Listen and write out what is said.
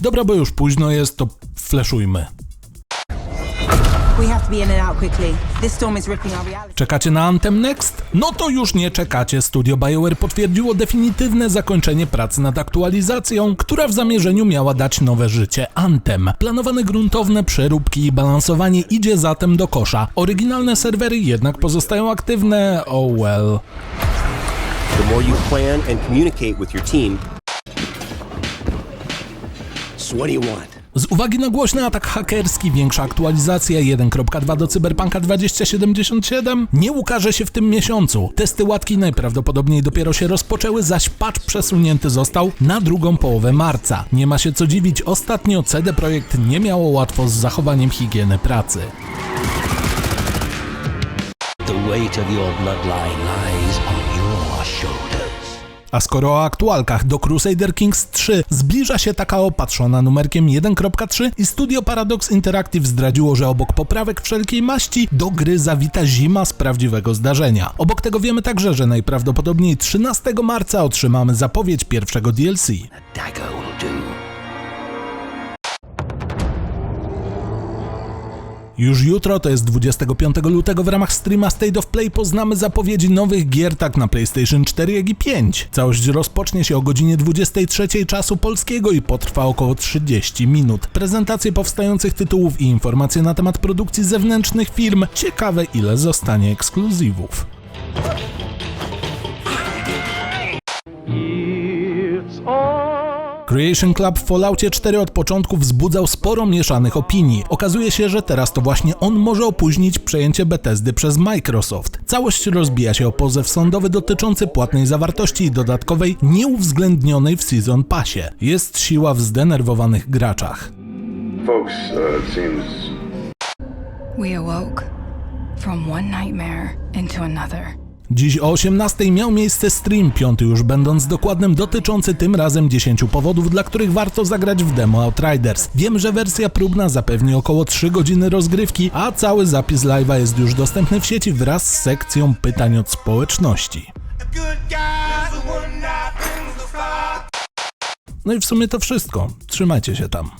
Dobra, bo już późno jest, to fleszujmy. Czekacie na Anthem Next? No to już nie czekacie. Studio BioWare potwierdziło definitywne zakończenie pracy nad aktualizacją, która w zamierzeniu miała dać nowe życie Anthem. Planowane gruntowne przeróbki i balansowanie idzie zatem do kosza. Oryginalne serwery jednak pozostają aktywne. Oh well. The more you plan and communicate with your team. Z uwagi na głośny atak hakerski, większa aktualizacja 1.2 do Cyberpunka 2077 nie ukaże się w tym miesiącu. Testy łatki najprawdopodobniej dopiero się rozpoczęły, zaś patch przesunięty został na drugą połowę marca. Nie ma się co dziwić, ostatnio CD Projekt nie miało łatwo z zachowaniem higieny pracy. The weight of your bloodline lies on your. A skoro o aktualkach do Crusader Kings 3 zbliża się taka opatrzona numerkiem 1.3 i studio Paradox Interactive zdradziło, że obok poprawek wszelkiej maści do gry zawita zima z prawdziwego zdarzenia. Obok tego wiemy także, że najprawdopodobniej 13 marca otrzymamy zapowiedź pierwszego DLC. Już jutro, to jest 25 lutego w ramach streama State of Play poznamy zapowiedzi nowych gier tak na PlayStation 4 jak i 5. Całość rozpocznie się o godzinie 23 czasu polskiego i potrwa około 30 minut. Prezentacje powstających tytułów i informacje na temat produkcji zewnętrznych firm. Ciekawe ile zostanie ekskluzywów. Creation Club w Falloutie 4 od początku wzbudzał sporo mieszanych opinii. Okazuje się, że teraz to właśnie on może opóźnić przejęcie Bethesdy przez Microsoft. Całość rozbija się o pozew sądowy dotyczący płatnej zawartości i dodatkowej, nieuwzględnionej w Season Passie. Jest siła w zdenerwowanych graczach. Folks, uh, it seems We awoke from one nightmare into another. Dziś o 18 miał miejsce stream, piąty już będąc dokładnym, dotyczący tym razem 10 powodów, dla których warto zagrać w demo Outriders. Wiem, że wersja próbna zapewni około 3 godziny rozgrywki, a cały zapis live'a jest już dostępny w sieci wraz z sekcją pytań od społeczności. No i w sumie to wszystko. Trzymajcie się tam.